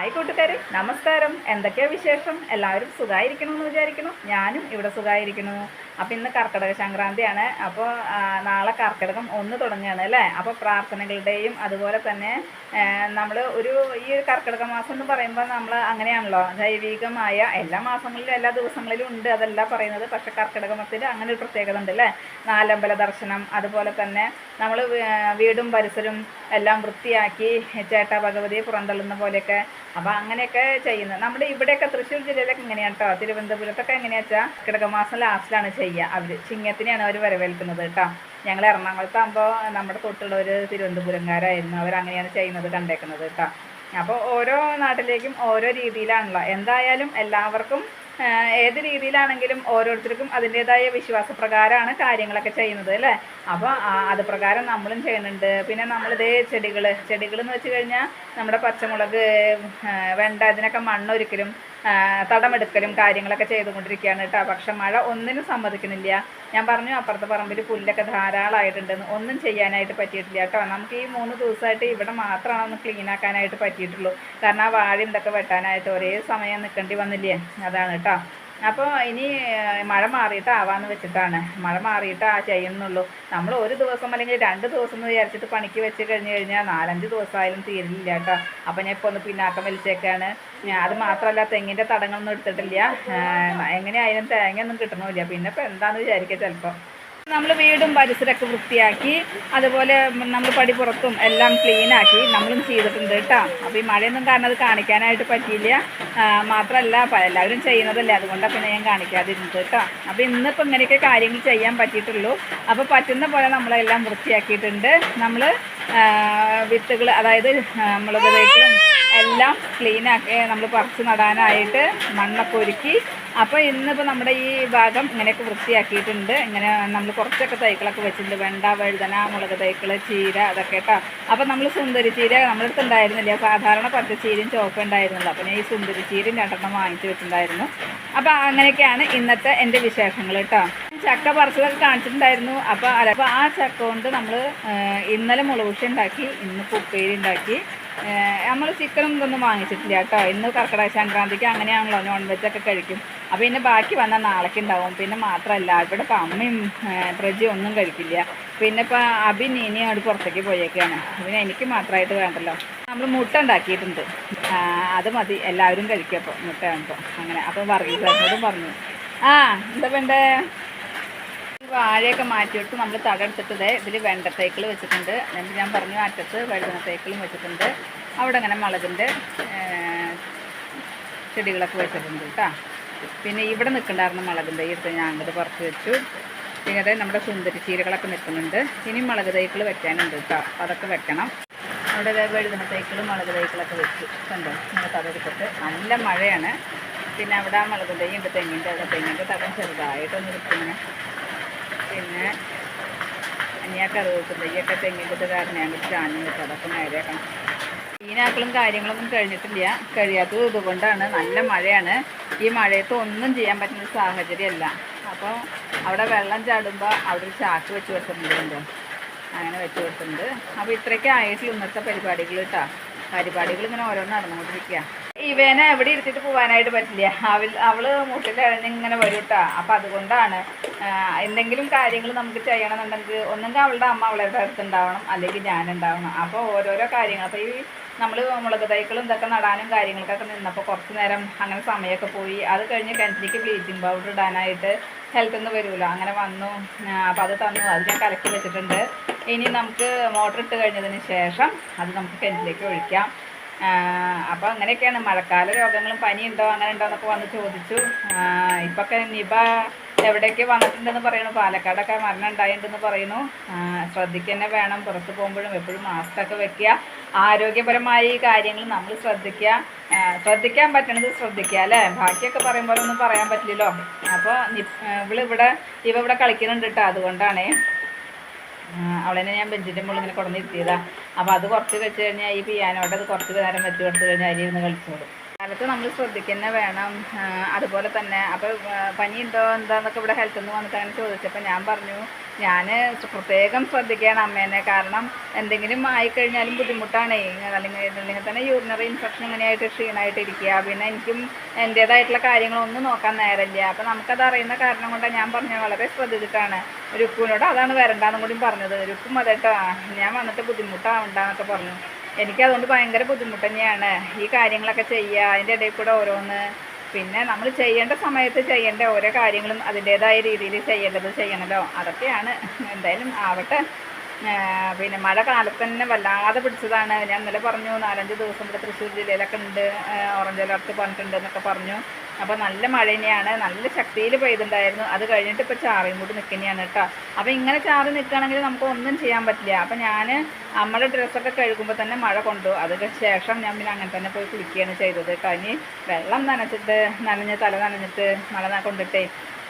Hi കൂട്ടുകാരെ നമസ്കാരം. എന്തൊക്കെയാ വിശേഷം? എല്ലാവരും സുഖമായിരിക്കണം എന്ന് വിചാരിക്കുന്നു. ഞാനും ഇവിടെ സുഖമായിരിക്കുന്നു അപ്പോൾ ഇന്ന് കർക്കിടക സംക്രാന്തിയാണ്. അപ്പോൾ നാളെ കർക്കിടകം ഒന്ന് തുടങ്ങുകയാണ് അല്ലേ? അപ്പോൾ പ്രാർത്ഥനകളുടെയും അതുപോലെ തന്നെ നമ്മൾ ഒരു ഈ കർക്കിടക മാസം എന്ന് പറയുമ്പോൾ നമ്മൾ അങ്ങനെയാണല്ലോ. ജൈവികമായ എല്ലാ മാസങ്ങളിലും എല്ലാ ദിവസങ്ങളിലും ഉണ്ട് അതല്ല പറയുന്നത്. പക്ഷേ കർക്കിടക മാസത്തിൽ അങ്ങനെ ഒരു പ്രത്യേകത ഉണ്ട് അല്ലേ? നാലമ്പല ദർശനം അതുപോലെ തന്നെ നമ്മൾ വീടും പരിസരവും എല്ലാം വൃത്തിയാക്കി ചേട്ടാ ഭഗവതിയെ പുറന്തള്ളുന്ന പോലെയൊക്കെ. അപ്പോൾ അങ്ങനെയൊക്കെ ചെയ്യുന്നത് നമ്മുടെ ഇവിടെയൊക്കെ തൃശ്ശൂർ ജില്ലയിലൊക്കെ എങ്ങനെയാണ് കേട്ടോ തിരുവനന്തപുരത്തൊക്കെ എങ്ങനെയാണെന്ന് വെച്ചാൽ കിടക മാസം ലാസ്റ്റിലാണ് ചെയ്യുക. അവർ ചിങ്ങത്തിനെയാണ് അവർ വരവേൽക്കുന്നത് കേട്ടോ ഞങ്ങൾ എറണാകുളത്താകുമ്പോൾ നമ്മുടെ തൊട്ടുള്ളവർ തിരുവനന്തപുരംകാരായിരുന്നു. അവരങ്ങനെയാണ് ചെയ്യുന്നത് കണ്ടേക്കുന്നത് കേട്ടോ അപ്പോൾ ഓരോ നാട്ടിലേക്കും ഓരോ രീതിയിലാണല്ലോ. എന്തായാലും എല്ലാവർക്കും ഏത് രീതിയിലാണെങ്കിലും ഓരോരുത്തർക്കും അതിന്റെതായ വിശ്വാസപ്രകാരമാണ് കാര്യങ്ങളൊക്കെ ചെയ്യുന്നത് അല്ലേ? അപ്പോൾ അത് പ്രകാരം നമ്മളും ചെയ്യുന്നുണ്ട്. പിന്നെ നമ്മളിതേ ചെടികൾ ചെടികൾ എന്ന് വെച്ച് കഴിഞ്ഞാൽ നമ്മുടെ പച്ചമുളക് വെണ്ട ഇതിനൊക്കെ മണ്ണൊരിക്കലും തടമെടുക്കലും കാര്യങ്ങളൊക്കെ ചെയ്തുകൊണ്ടിരിക്കുകയാണ് കേട്ടോ. പക്ഷെ മഴ ഒന്നിനും സമ്മതിക്കുന്നില്ല. ഞാൻ പറഞ്ഞു അപ്പുറത്തെ പറമ്പിൽ പുല്ലൊക്കെ ധാരാളമായിട്ടുണ്ടെന്ന് ഒന്നും ചെയ്യാനായിട്ട് പറ്റിയിട്ടില്ല കേട്ടോ. നമുക്ക് ഈ മൂന്ന് ദിവസമായിട്ട് ഇവിടെ മാത്രമാണ് ഒന്ന് ക്ലീൻ ആക്കാനായിട്ട് പറ്റിയിട്ടുള്ളൂ. കാരണം ആ വാഴ ഇതൊക്കെ വെട്ടാനായിട്ട് ഒരേ സമയം നിൽക്കേണ്ടി വന്നില്ലേ? അതാണ് കേട്ടോ. അപ്പോൾ ഇനി മഴ മാറിയിട്ട് ആവാന്ന് വെച്ചിട്ടാണ്. മഴ മാറിയിട്ട് ആ ചെയ്യുന്നുള്ളൂ. നമ്മൾ ഒരു ദിവസം അല്ലെങ്കിൽ രണ്ട് ദിവസം എന്ന് വിചാരിച്ചിട്ട് പണിക്ക് വെച്ച് കഴിഞ്ഞ് കഴിഞ്ഞാൽ നാലഞ്ച് ദിവസമായാലും തീരില്ല കേട്ടോ അപ്പോൾ ഞാൻ ഇപ്പോൾ ഒന്ന് പിന്നാക്കം വലിച്ചേക്കാണ്. അത് മാത്രമല്ല തെങ്ങിന്റെ തടങ്ങളൊന്നും എടുത്തിട്ടില്ല. എങ്ങനെയായാലും എങ്ങനെയായാലും തേങ്ങയൊന്നും കിട്ടണമില്ല. പിന്നെ ഇപ്പോൾ എന്താണെന്ന് വിചാരിക്കുക ചിലപ്പോൾ നമ്മൾ വീടും പരിസരമൊക്കെ വൃത്തിയാക്കി അതുപോലെ നമ്മൾ പടിപ്പുറത്തും എല്ലാം ക്ലീനാക്കി നമ്മളും ചെയ്തിട്ടുണ്ട് കേട്ടോ. അപ്പോൾ ഈ മഴയൊന്നും കാരണം അത് കാണിക്കാനായിട്ട് പറ്റിയില്ല. മാത്രമല്ല എല്ലാവരും ചെയ്യുന്നതല്ലേ. അതുകൊണ്ടാണ് പിന്നെ ഞാൻ കാണിക്കാതിരുന്നത് കേട്ടോ. അപ്പോൾ ഇന്നിപ്പോൾ ഇങ്ങനെയൊക്കെ കാര്യങ്ങൾ ചെയ്യാൻ പറ്റിയിട്ടുള്ളൂ. അപ്പോൾ പറ്റുന്ന പോലെ നമ്മളെല്ലാം വൃത്തിയാക്കിയിട്ടുണ്ട്. നമ്മൾ വിത്തുകൾ അതായത് മുളക് തൈകളും എല്ലാം ക്ലീനാക്കി നമ്മൾ പറിച്ച് നടാനായിട്ട് മണ്ണൊക്കെ ഒരുക്കി അപ്പോൾ ഇന്നിപ്പോൾ നമ്മുടെ ഈ ഭാഗം ഇങ്ങനെയൊക്കെ വൃത്തിയാക്കിയിട്ടുണ്ട്. ഇങ്ങനെ നമ്മൾ കുറച്ചൊക്കെ തൈകളൊക്കെ വെച്ചിട്ടുണ്ട്. വെണ്ട വഴുതന മുളക് തൈക്കൾ ചീര അതൊക്കെ കേട്ടോ. അപ്പോൾ നമ്മൾ സുന്ദരി ചീര അടുത്ത് ഉണ്ടായിരുന്നില്ല. സാധാരണ പച്ചച്ചീരയും ചോപ്പ് ഉണ്ടായിരുന്നുള്ളൂ. അപ്പോൾ ഞാൻ ഈ സുന്ദരി ചീരയും രണ്ടെണ്ണം വാങ്ങിച്ചു വെച്ചിട്ടുണ്ടായിരുന്നു. അപ്പോൾ അങ്ങനെയൊക്കെയാണ് ഇന്നത്തെ എന്റെ വിശേഷങ്ങൾ കേട്ടോ. ചക്ക പറിച്ചതൊക്കെ കാണിച്ചിട്ടുണ്ടായിരുന്നു. അപ്പോൾ അപ്പോൾ ആ ചക്ക കൊണ്ട് നമ്മൾ ഇന്നലെ മുളകുഷി ഉണ്ടാക്കി ഇന്ന് ഉപ്പേരി ഉണ്ടാക്കി. നമ്മൾ ചിക്കനും ഇതൊന്നും വാങ്ങിച്ചിട്ടില്ല കേട്ടോ. ഇന്ന് കർക്കിടക സംക്രാന്തിക്ക് അങ്ങനെയാണല്ലോ. നോൺ വെജ് ഒക്കെ കഴിക്കും. അപ്പോൾ പിന്നെ ബാക്കി വന്നാൽ നാളേക്ക് ഉണ്ടാവും പിന്നെ മാത്രമല്ല ഇവിടെ ഇപ്പം അമ്മയും പ്രജയും ഒന്നും കഴിക്കില്ല. പിന്നെ ഇപ്പം അബിൻ ഇനി അവിടെ പുറത്തേക്ക് പോയേക്കാണ്. പിന്നെ എനിക്ക് മാത്രമായിട്ട് വേണ്ടല്ലോ. നമ്മൾ മുട്ട ഉണ്ടാക്കിയിട്ടുണ്ട് അത് മതി. എല്ലാവരും കഴിക്കും അപ്പോൾ മുട്ട ആകുമ്പോൾ അങ്ങനെ. അപ്പോൾ വർഗീസോടും പറഞ്ഞു. ആ എന്താ വേണ്ടേ? വാഴയൊക്കെ മാറ്റിയിട്ട് നമ്മൾ തടെടുത്തിട്ടത് ഇതിൽ വെണ്ടത്തേക്കിൾ വെച്ചിട്ടുണ്ട്. എന്നിട്ട് ഞാൻ പറഞ്ഞു അറ്റത്ത് വഴുതനത്തേക്കിളും വെച്ചിട്ടുണ്ട്. അവിടെ അങ്ങനെ മുളകിന്റെ ചെടികളൊക്കെ വെച്ചിട്ടുണ്ട് കേട്ടോ. പിന്നെ ഇവിടെ നിൽക്കണ്ടായിരുന്നു മുളകിന്റെ ഈ എടുത്ത് ഞാൻ പുറത്ത് വെച്ചു. പിന്നെ അതെ നമ്മുടെ സുന്ദരി ചീരകളൊക്കെ നിൽക്കുന്നുണ്ട്. ഇനി മുളക് തൈകൾ വെക്കാനുണ്ട് കേട്ടോ. അപ്പോൾ അതൊക്കെ വെക്കണം. അവിടെ വഴുതന തൈക്കളും മുളക് തൈക്കളൊക്കെ വെച്ചു. കണ്ടോ? നമ്മൾ തതെടുത്തിട്ട് നല്ല മഴയാണ്. പിന്നെ അവിടെ മുളക് തൈ ഉണ്ട് തെങ്ങിന്റെ അവിടെ. തെങ്ങിന്റെ തടം ചെറുതായിട്ടൊന്ന് നിൽക്കുന്നു പിന്നെ തയ്യൊക്കെ തെങ്ങിന്റെ കാരണം ഞാൻ ചാഞ്ഞു നിൽക്കും. അതൊക്കെ നേരെയാക്കണം. കാര്യങ്ങളൊന്നും കഴിഞ്ഞിട്ടില്ല. കഴിയാത്തത് ഇതുകൊണ്ടാണ്. നല്ല മഴയാണ്. ഈ മഴയത്ത് ഒന്നും ചെയ്യാൻ പറ്റുന്ന സാഹചര്യമല്ല. അപ്പോൾ അവിടെ വെള്ളം ചാടുമ്പോൾ അവിടെ ഒരു ചാക്ക് വെച്ച് കൊടുത്തിട്ടുണ്ട് അങ്ങനെ വെച്ച് കൊടുത്തിട്ടുണ്ട് അപ്പോൾ ഇത്രയൊക്കെ ആയിട്ടുള്ള ഇന്നത്തെ പരിപാടികൾ കേട്ടോ. പരിപാടികൾ ഇങ്ങനെ ഓരോന്ന് നടന്നുകൊണ്ടിരിക്കുക. ഇവനെ എവിടെ ഇരുത്തിട്ട് പോകാനായിട്ട് പറ്റില്ല. അവൾ അവൾ മുട്ടിലിങ്ങനെ വരും കേട്ടോ അപ്പം അതുകൊണ്ടാണ് എന്തെങ്കിലും കാര്യങ്ങൾ നമുക്ക് ചെയ്യണമെന്നുണ്ടെങ്കിൽ ഒന്നെങ്കിൽ അവളുടെ അമ്മ അവളുടെ അടുത്തുണ്ടാവണം അല്ലെങ്കിൽ ഞാൻ ഉണ്ടാവണം അപ്പോൾ ഓരോരോ കാര്യങ്ങൾ അപ്പോൾ ഈ നമ്മൾ മുളക് തൈക്കളും ഇതൊക്കെ നടാനും കാര്യങ്ങൾക്കൊക്കെ നിന്നപ്പോൾ കുറച്ചു നേരം അങ്ങനെ സമയമൊക്കെ പോയി. അത് കഴിഞ്ഞ് കിണറ്റിലേക്ക് ബ്ലീച്ചിങ് പൗഡർ ഇടാനായിട്ട് ഹെൽത്ത് നിന്ന് വരുമല്ലോ അങ്ങനെ വന്നു. അപ്പോൾ അത് തന്നു. അത് ഞാൻ കലക്കി വെച്ചിട്ടുണ്ട്. ഇനി നമുക്ക് മോട്ടർ ഇട്ട് കഴിഞ്ഞതിന് ശേഷം അത് നമുക്ക് കിണറ്റിലേക്ക് ഒഴിക്കാം. അപ്പോൾ അങ്ങനെയൊക്കെയാണ്. മഴക്കാല രോഗങ്ങളും പനിയുണ്ടോ അങ്ങനെ ഉണ്ടോ എന്നൊക്കെ വന്ന് ചോദിച്ചു. ഇപ്പൊക്കെ നിപ എവിടെയൊക്കെ വന്നിട്ടുണ്ടെന്ന് പറയുന്നു. പാലക്കാടൊക്കെ മരണം ഉണ്ടായിട്ടുണ്ടെന്ന് പറയുന്നു ശ്രദ്ധിക്കുക വേണം. പുറത്തു പോകുമ്പോഴും എപ്പോഴും മാസ്ക് ഒക്കെ വെക്കുക. ആരോഗ്യപരമായ ഈ കാര്യങ്ങൾ നമ്മൾ ശ്രദ്ധിക്കുക. ശ്രദ്ധിക്കാൻ പറ്റണത് ശ്രദ്ധിക്കുക അല്ലേ? ബാക്കിയൊക്കെ പറയുമ്പോൾ ഒന്നും പറയാൻ പറ്റില്ലല്ലോ. അപ്പോൾ ഇവളിവിടെ ഇവ ഇവിടെ കളിക്കുന്നുണ്ട് കേട്ടോ അതുകൊണ്ടാണേ. അവളെന്നെ ഞാൻ ബെഞ്ചിന്റെ മുകളിൽ ഇങ്ങനെ കൊണ്ടുവന്നിരുത്തിയതാ അപ്പോൾ അത് കുറച്ച് വെച്ച് കഴിഞ്ഞാൽ ഈ പിയാനോടെ അത് കുറച്ച് നേരം വെച്ച് കൊടുത്തു കഴിഞ്ഞാൽ അതിലിരുന്ന് കളിച്ചോളും. കാലത്ത് നമ്മൾ ശ്രദ്ധിക്കുന്ന വേണം. അതുപോലെ തന്നെ അപ്പോൾ പനി ഉണ്ടോ എന്താന്നൊക്കെ ഇവിടെ ഹെൽത്ത് നിന്ന് വന്നിട്ട് അങ്ങനെ ചോദിച്ചപ്പോൾ ഞാൻ പറഞ്ഞു ഞാൻ പ്രത്യേകം ശ്രദ്ധിക്കുകയാണ് അമ്മേനെ. കാരണം എന്തെങ്കിലും ആയിക്കഴിഞ്ഞാലും ബുദ്ധിമുട്ടാണേ. അല്ലെങ്കിൽ അല്ലെങ്കിൽ തന്നെ യൂറിനറി ഇൻഫെക്ഷൻ ഇങ്ങനെയായിട്ട് ക്ഷീണമായിട്ട് ഇരിക്കുക പിന്നെ എനിക്കും എന്റേതായിട്ടുള്ള കാര്യങ്ങളൊന്നും നോക്കാൻ നേരമില്ല അപ്പോൾ നമുക്കത് അറിയുന്ന കാരണം കൊണ്ടാണ് ഞാൻ പറഞ്ഞത്. വളരെ ശ്രദ്ധിച്ചിട്ടാണ്. ഉപ്പിനോട് അതാണ് വരണ്ടാന്നും കൂടി പറഞ്ഞത്. ഉപ്പും അതേട്ടോ. ഞാൻ വന്നിട്ട് ബുദ്ധിമുട്ടാവണ്ടെന്നൊക്കെ പറഞ്ഞു. എനിക്കതുകൊണ്ട് ഭയങ്കര ബുദ്ധിമുട്ട് തന്നെയാണ്. ഈ കാര്യങ്ങളൊക്കെ ചെയ്യുക അതിന്റെ ഇടയിൽ കൂടെ ഓരോന്ന്. പിന്നെ നമ്മൾ ചെയ്യേണ്ട സമയത്ത് ചെയ്യേണ്ട ഓരോ കാര്യങ്ങളും അതിന്റേതായ രീതിയിൽ ചെയ്യേണ്ടത് ചെയ്യണമല്ലോ അതൊക്കെയാണ്. എന്തായാലും ആവട്ടെ. പിന്നെ മഴ കാലത്ത് തന്നെ വല്ലാതെ പിടിച്ചതാണ്. ഞാൻ ഇന്നലെ പറഞ്ഞു നാലഞ്ച് ദിവസം ഇവിടെ തൃശ്ശൂർ ജില്ലയിലൊക്കെ ഉണ്ട് ഓറഞ്ച് അലർട്ട് പറഞ്ഞിട്ടുണ്ട് എന്നൊക്കെ പറഞ്ഞു. അപ്പോൾ നല്ല മഴ തന്നെയാണ് നല്ല ശക്തിയിൽ പെയ്തിട്ടുണ്ടായിരുന്നു അത് കഴിഞ്ഞിട്ട് ഇപ്പോൾ ചാറിയും കൂടി നിൽക്കുന്നതാണ് കേട്ടോ അപ്പോൾ ഇങ്ങനെ ചാറ് നിൽക്കുകയാണെങ്കിൽ നമുക്ക് ഒന്നും ചെയ്യാൻ പറ്റില്ല. അപ്പോൾ ഞാൻ നമ്മുടെ ഡ്രസ്സൊക്കെ കഴുകുമ്പോൾ തന്നെ മഴ കൊണ്ടു. അതിന് ശേഷം ഞാൻ പിന്നെ അങ്ങനെ തന്നെ പോയി കുളിക്കുകയാണ് ചെയ്തത് കേട്ടോ ഇനി വെള്ളം നനച്ചിട്ട് നനഞ്ഞ് തല നനഞ്ഞിട്ട് മഴ കൊണ്ടിട്ടേ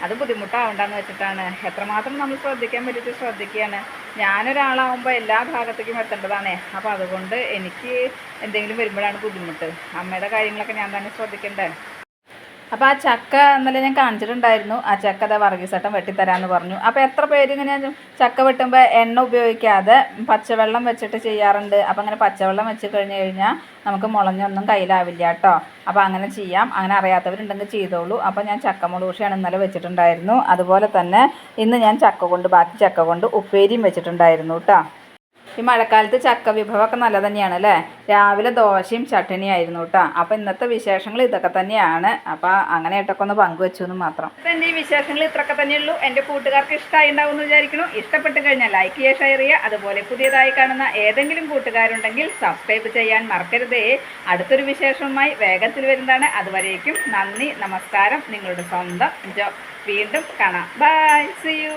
അത് ബുദ്ധിമുട്ടാവണ്ടെന്ന് വെച്ചിട്ടാണ്. എത്രമാത്രം നമ്മൾ ശ്രദ്ധിക്കാൻ പറ്റിയിട്ട് ശ്രദ്ധിക്കുകയാണ് ഞാനൊരാളാവുമ്പോൾ എല്ലാ ഭാഗത്തേക്കും എത്തേണ്ടതാണേ. അപ്പോൾ അതുകൊണ്ട് എനിക്ക് എന്തെങ്കിലും വരുമ്പോഴാണ് ബുദ്ധിമുട്ട്. അമ്മയുടെ കാര്യങ്ങളൊക്കെ ഞാൻ തന്നെ ശ്രദ്ധിക്കണ്ടേ? അപ്പോൾ ആ ചക്ക ഇന്നലെ ഞാൻ കാണിച്ചിട്ടുണ്ടായിരുന്നു. ആ ചക്ക അതാ വർഗീസട്ടം വെട്ടിത്തരാമെന്ന് പറഞ്ഞു. അപ്പോൾ എത്ര പേര് ഇങ്ങനെ ചക്ക വെട്ടുമ്പോൾ എണ്ണ ഉപയോഗിക്കാതെ പച്ചവെള്ളം വെച്ചിട്ട് ചെയ്യാറുണ്ട്? അപ്പോൾ അങ്ങനെ പച്ചവെള്ളം വെച്ച് കഴിഞ്ഞ് കഴിഞ്ഞാൽ നമുക്ക് മുളഞ്ഞൊന്നും കയ്യിലാവില്ല കേട്ടോ. അപ്പോൾ അങ്ങനെ ചെയ്യാം. അങ്ങനെ അറിയാത്തവരുണ്ടെങ്കിൽ ചെയ്തോളൂ. അപ്പോൾ ഞാൻ ചക്ക മുളൂഷയാണ് ഇന്നലെ വെച്ചിട്ടുണ്ടായിരുന്നു. അതുപോലെ തന്നെ ഇന്ന് ഞാൻ ചക്ക കൊണ്ട് ബാക്കി ചക്ക കൊണ്ട് ഉപ്പേരിയും വെച്ചിട്ടുണ്ടായിരുന്നു കേട്ടോ. ഈ മഴക്കാലത്ത് ചക്ക വിഭവമൊക്കെ നല്ല തന്നെയാണ് അല്ലേ രാവിലെ ദോശയും ചട്ടണിയും ആയിരുന്നു കേട്ടോ അപ്പോൾ ഇന്നത്തെ വിശേഷങ്ങൾ ഇതൊക്കെ തന്നെയാണ്. അപ്പോൾ അങ്ങനെ ഇട്ടൊക്കെ ഒന്ന് പങ്കുവെച്ചു എന്ന് മാത്രം. എന്റെ ഈ വിശേഷങ്ങൾ ഇത്രയൊക്കെ തന്നെയുള്ളൂ. എന്റെ കൂട്ടുകാർക്ക് ഇഷ്ടമായി ഉണ്ടാവും എന്ന് വിചാരിക്കുന്നു. ഇഷ്ടപ്പെട്ട് കഴിഞ്ഞാൽ ലൈക്ക് ചെയ്യുക ഷെയർ ചെയ്യുക. അതുപോലെ പുതിയതായി കാണുന്ന ഏതെങ്കിലും കൂട്ടുകാരുണ്ടെങ്കിൽ സബ്സ്ക്രൈബ് ചെയ്യാൻ മറക്കരുതേ. അടുത്തൊരു വിശേഷവുമായി വേഗത്തിൽ വരുന്നതാണ്. അതുവരേക്കും നന്ദി നമസ്കാരം. നിങ്ങളുടെ സ്വന്തം ജോ വീണ്ടും കാണാം. By C U